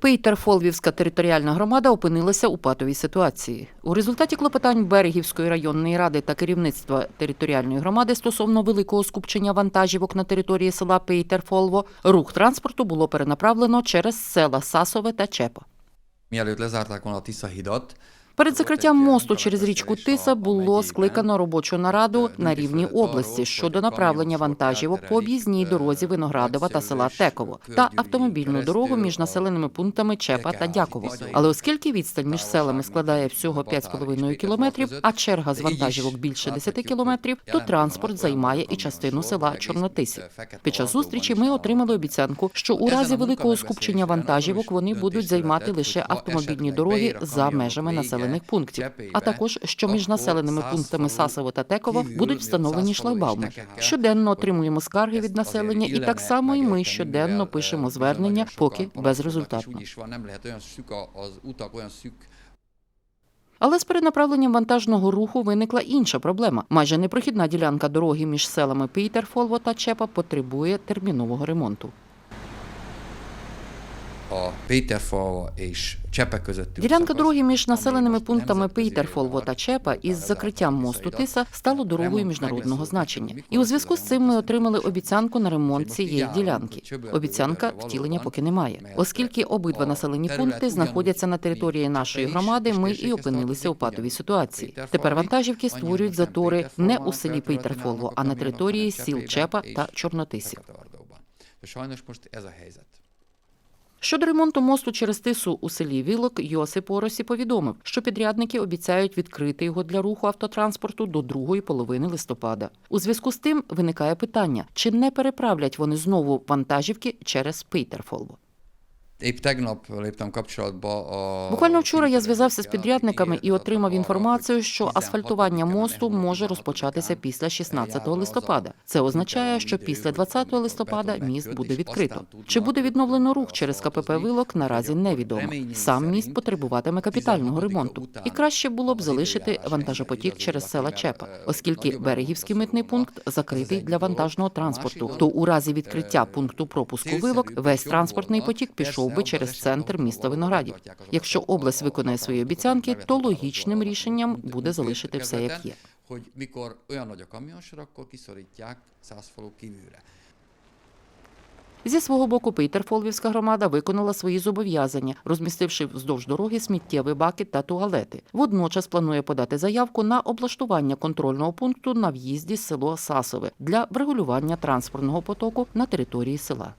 Пейтерфолвівська територіальна громада опинилася у патовій ситуації. У результаті клопотань Берегівської районної ради та керівництва територіальної громади стосовно великого скупчення вантажівок на території села Пейтерфолво рух транспорту було перенаправлено через села Сасове та Чепа. Перед закриттям мосту через річку Тиса було скликано робочу нараду на рівні області щодо направлення вантажівок по об'їзній дорозі Виноградова та села Теково та автомобільну дорогу між населеними пунктами Чепа та Дяково. Але оскільки відстань між селами складає всього 5,5 кілометрів, а черга з вантажівок більше 10 кілометрів, то транспорт займає і частину села Чорнотисів. Під час зустрічі ми отримали обіцянку, що у разі великого скупчення вантажівок вони будуть займати лише автомобільні дороги за межами населених пунктів, а також що між населеними пунктами Сасово та Теково будуть встановлені шлагбауми. Щоденно отримуємо скарги від населення, і так само і ми щоденно пишемо звернення, поки безрезультатно. Але з перенаправленням вантажного руху виникла інша проблема. Майже непрохідна ділянка дороги між селами Пейтерфолво та Чепа потребує термінового ремонту. A Péterfalva és közötti Ділянка дороги між населеними пунктами Пейтерфолво та Чепа із закриттям мосту Тиса стало дорогою міжнародного значення. І у зв'язку з цим ми отримали обіцянку на ремонт цієї ділянки. Обіцянка втілення поки немає, оскільки обидва населені пункти знаходяться на території нашої громади. Ми і опинилися у патовій ситуації. Тепер вантажівки створюють затори не у селі Пейтерфолво, а на території сіл Чепа та Чорнотисів. Sajnos most ez a helyzet. Щодо ремонту мосту через тису у селі Вілок, Йосип Оросі повідомив, що підрядники обіцяють відкрити його для руху автотранспорту до другої половини листопада. У зв'язку з тим виникає питання, чи не переправлять вони знову вантажівки через Пейтерфолво. Épp tegnap léptem kapcsolatba a... Буквально вчора я зв'язався з підрядниками і отримав інформацію, що асфальтування мосту може розпочатися після 16 листопада. Це означає, що після hogy 20 листопада міст буде відкрито. Чи буде відновлено рух через КПП Вилок, наразі невідомо. Сам міст потребуватиме капітального ремонту, і краще було б залишити вантажопотік через села Чепа, е, оскільки берегівський митний пункт закритий для вантажного транспорту. То у разі відкриття е, пункту пропуску вилок весь транспортний потік пішов би через центр міста Виноградів. Якщо область виконає свої обіцянки, то логічним рішенням буде залишити все як є. Зі свого боку, Пейтерфолвівська громада виконала свої зобов'язання, розмістивши вздовж дороги сміттєві баки та туалети. Водночас планує подати заявку на облаштування контрольного пункту на в'їзді село Сасове для врегулювання транспортного потоку на території села.